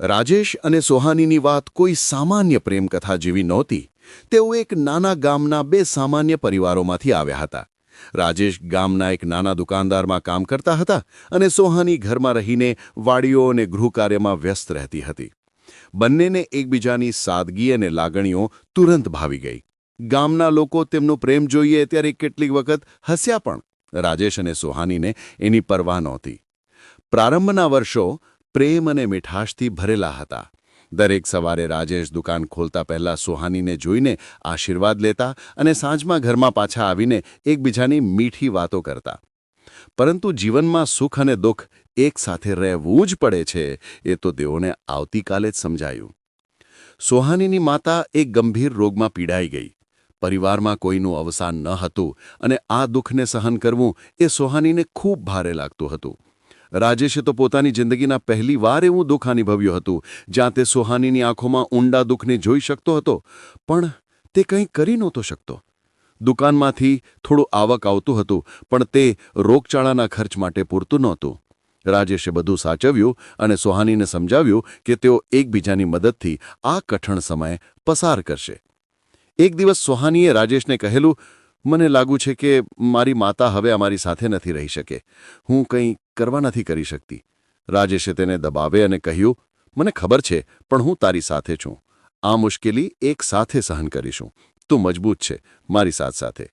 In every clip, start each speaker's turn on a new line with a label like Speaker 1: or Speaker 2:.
Speaker 1: રાજેશ અને સોહાનીની વાત કોઈ સામાન્ય પ્રેમકથા જેવી નહોતી. તેઓ એક નાના ગામના બે સામાન્ય પરિવારોમાંથી આવ્યા હતા. રાજેશ ગામના એક નાના દુકાનદારમાં કામ કરતા હતા અને સોહાની ઘરમાં રહીને વાડીઓ અને ગૃહકાર્યમાં વ્યસ્ત રહેતી હતી. બંનેને એકબીજાની સાદગી અને લાગણીઓ તુરંત ભાવી ગઈ. ગામના લોકો તેમનો પ્રેમ જોઈએ ત્યારે કેટલીક વખત હસ્યા પણ. રાજેશ અને સોહાનીને એની પરવા નહોતી. પ્રારંભના વર્ષો પ્રેમ અને મીઠાશથી ભરેલા હતા. દરેક સવારે રાજેશ દુકાન ખોલતા પહેલા સોહાનીને જોઈને આશીર્વાદ લેતા અને સાંજમાં ઘરમાં પાછા આવીને એકબીજાની મીઠી વાતો કરતા. પરંતુ જીવનમાં સુખ અને દુઃખ એકસાથે રહેવું જ પડે છે, એ તો તેઓને આવતીકાલે જ સમજાયું. સોહાનીની માતા એક ગંભીર રોગમાં પીડાઈ ગઈ. પરિવારમાં કોઈનું અવસાન ન હતું અને આ દુઃખને સહન કરવું એ સોહાનીને ખૂબ ભારે લાગતું હતું. રાજેશે તો પોતાની જિંદગીના પહેલી વાર એવું દુઃખ અનુભવ્યું હતું, જ્યાં તે સોહાનીની આંખોમાં ઊંડા દુઃખને જોઈ શકતો હતો, પણ તે કંઈ કરી નહોતો શકતો. દુકાનમાંથી થોડું આવક આવતું હતું, પણ તે રોગચાળાના ખર્ચ માટે પૂરતું નહોતું. રાજેશે બધું સાચવ્યું અને સોહાનીને સમજાવ્યું કે તેઓ એકબીજાની મદદથી આ કઠણ સમય પસાર કરશે. એક દિવસ સોહાનીએ રાજેશને કહેલું મને લાગુ છે કે મારી માતા હવે અમારી સાથે નથી રહી શકે. હું કંઈ કરવા નથી કરી શકતી. રાજેશે તેને દબાવે અને કહ્યું, મને ખબર છે, પણ હું તારી સાથે છું. આ મુશ્કેલી એક સાથે સહન કરીશું. તું મજબૂત છે, મારી સાથ સાથે.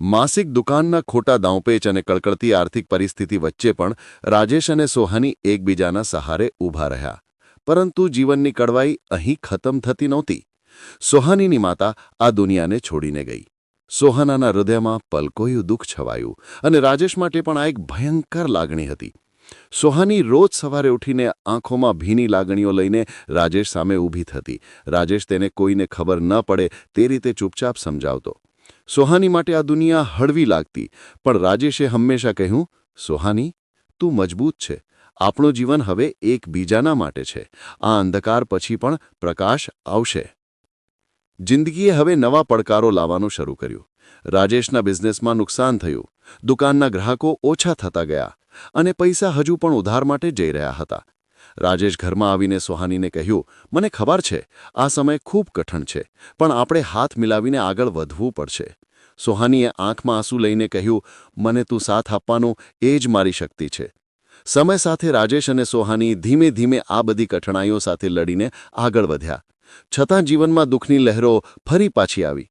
Speaker 1: માસિક દુકાનના ખોટા દાવપેચ અને કળકળતી આર્થિક પરિસ્થિતિ વચ્ચે પણ રાજેશ અને સોહાની એકબીજાના સહારે ઊભા રહ્યા. પરંતુ જીવનની કડવાઈ અહીં ખતમ થતી નહોતી. સોહાનીની માતા આ દુનિયાને છોડીને ગઈ. સોહાનાના હૃદયમાં પલકોયું દુઃખ છવાયું અને રાજેશ માટે પણ આ એક ભયંકર લાગણી હતી. સોહાની રોજ સવારે ઉઠીને આંખોમાં ભીની લાગણીઓ લઈને રાજેશ સામે ઊભી થતી. રાજેશ તેને કોઈને ખબર ન પડે તે રીતે ચૂપચાપ સમજાવતો. સોહાની માટે આ દુનિયા હળવી લાગતી, પણ રાજેશે હંમેશા કહ્યું, સોહાની, તું મજબૂત છે. આપણું જીવન હવે એકબીજાના માટે છે. આ અંધકાર પછી પણ પ્રકાશ આવશે. જિંદગીએ હવે નવા પડકારો લાવવાનું શરૂ કર્યું. રાજેશના બિઝનેસમાં નુકસાન થયું. દુકાનના ગ્રાહકો ઓછા થતા ગયા અને પૈસા હજુ પણ ઉધાર માટે જઈ રહ્યા હતા. રાજેશ ઘરમાં આવીને સોહાનીને કહ્યું, મને ખબર છે, આ સમય ખૂબ કઠણ છે, પણ આપણે હાથ મિલાવીને આગળ વધવું પડશે. સોહાનીએ આંખમાં આંસુ લઈને કહ્યું, મને તું સાથ આપવાનું એ જ મારી શક્તિ છે. સમય સાથે રાજેશ અને સોહાની ધીમે ધીમે આ બધી કઠણાઈઓ સાથે લડીને આગળ વધ્યા. છતાં જીવનમાં દુઃખની લહેરો ફરી પાછી આવી.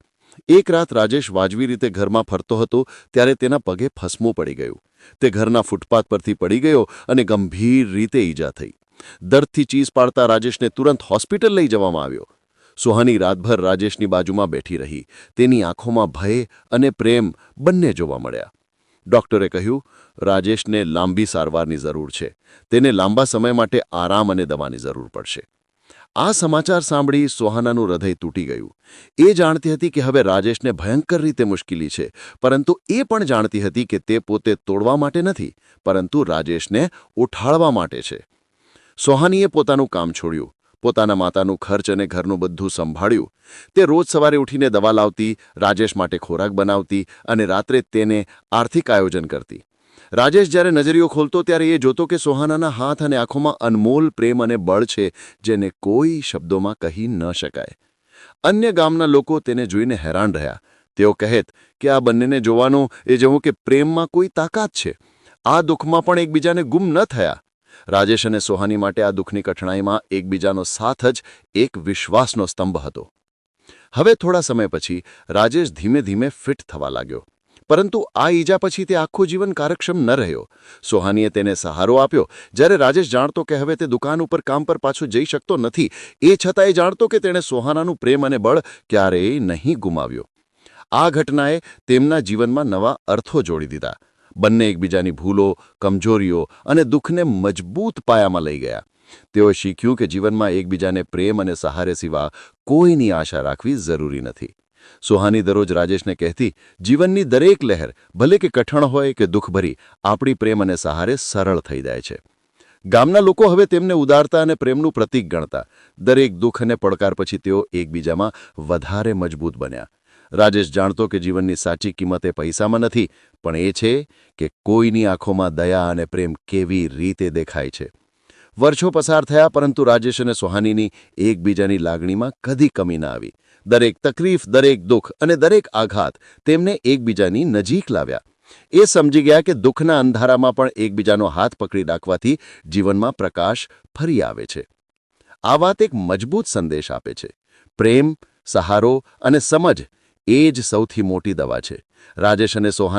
Speaker 1: એક રાત રાજેશ વાજવી રીતે ઘરમાં ફરતો હતો, ત્યારે તેના પગે ફસમું પડી ગયું. તે ઘરના ફૂટપાથ પરથી પડી ગયો અને ગંભીર રીતે ઈજા થઈ. દર્દથી ચીસ પાડતા રાજેશને તુરંત હોસ્પિટલ લઈ જવામાં આવ્યો. સુહાની રાતભર રાજેશની બાજુમાં બેઠી રહી. તેની આંખોમાં ભય અને પ્રેમ બંને જોવા મળ્યા. ડોક્ટરે કહ્યું, રાજેશને લાંબી સારવારની જરૂર છે. તેને લાંબા સમય માટે આરામ અને દવાની જરૂર પડશે. આ સમાચાર સાંભળી સોહાનાનું હૃદય તૂટી ગયું. એ જાણતી હતી કે હવે રાજેશને ભયંકર રીતે મુશ્કેલી છે, પરંતુ એ પણ જાણતી હતી કે તે પોતે તોડવા માટે નથી, પરંતુ રાજેશને ઉઠાળવા માટે છે. સોહાનીએ પોતાનું કામ છોડ્યું, પોતાના માતાનું ખર્ચ અને ઘરનું બધું સંભાળ્યું. તે રોજ સવારે ઉઠીને દવા લાવતી, રાજેશ માટે ખોરાક બનાવતી અને રાત્રે તેને આર્થિક આયોજન કરતી. રાજેશ જ્યારે નજરીઓ ખોલતો ત્યારે એ જોતો કે સોહાનાના હાથ અને આંખોમાં અનમોલ પ્રેમ અને બળ છે, જેને કોઈ શબ્દોમાં કહી ન શકાય. અન્ય ગામના લોકો તેને જોઈને હેરાન રહ્યા. તેઓ કહેત કે આ બંનેને જોવાનું એ જેવું કે પ્રેમમાં કોઈ તાકાત છે. આ દુઃખમાં પણ એકબીજાને ગુમ ન થયા. રાજેશ અને સોહાની માટે આ દુઃખની કઠણાઈમાં એકબીજાનો સાથ જ એક વિશ્વાસનો સ્તંભ હતો. હવે થોડા સમય પછી રાજેશ ધીમે ધીમે ફિટ થવા લાગ્યો. પરંતુ આ ઈજા પછી તે આખું જીવન કાર્યક્ષમ ન રહ્યો. સોહાનીએ તેને સહારો આપ્યો. જ્યારે રાજેશ જાણતો કે હવે તે દુકાન ઉપર કામ પર પાછો જઈ શકતો નથી, એ છતાં એ જાણતો કે તેણે સોહાનાનું પ્રેમ અને બળ ક્યારેય નહીં ગુમાવ્યો. આ ઘટનાએ તેમના જીવનમાં નવા અર્થો જોડી દીધા. બંને એકબીજાની ભૂલો, કમજોરીઓ અને દુઃખને મજબૂત પાયામાં લઈ ગયા. તેઓએ શીખ્યું કે જીવનમાં એકબીજાને પ્રેમ અને સહારે સિવા કોઈની આશા રાખવી જરૂરી નથી. સોહાની દરરોજ રાજેશને કહેતી, જીવનની દરેક લહેર, ભલે કે કઠણ હોય કે દુઃખભરી, આપણી પ્રેમ અને સહારે સરળ થઈ જાય છે. ગામના લોકો હવે તેમને ઉદારતા અને પ્રેમનું પ્રતીક ગણતા. દરેક દુઃખ અને પડકાર પછી તેઓ એકબીજામાં વધારે મજબૂત બન્યા. રાજેશ જાણતો કે જીવનની સાચી કિંમત એ પૈસામાં નથી, પણ એ છે કે કોઈની આંખોમાં દયા અને પ્રેમ કેવી રીતે દેખાય છે. વર્ષો પસાર થયા, પરંતુ રાજેશ અને સુહાનીની એકબીજાની લાગણીમાં કદી કમી ના આવી. દરેક તકલીફ, દરેક દુઃખ અને દરેક આઘાત તેમને એકબીજાની નજીક લાવ્યા. એ સમજી ગયા કે દુઃખના અંધારામાં પણ એકબીજાનો હાથ પકડી રાખવાથી જીવનમાં પ્રકાશ ફરી આવે છે. આ વાત એક મજબૂત સંદેશ આપે છે. પ્રેમ, સહારો અને સમજ એ જ સૌથી મોટી દવા છે. રાજેશ અને સોહાન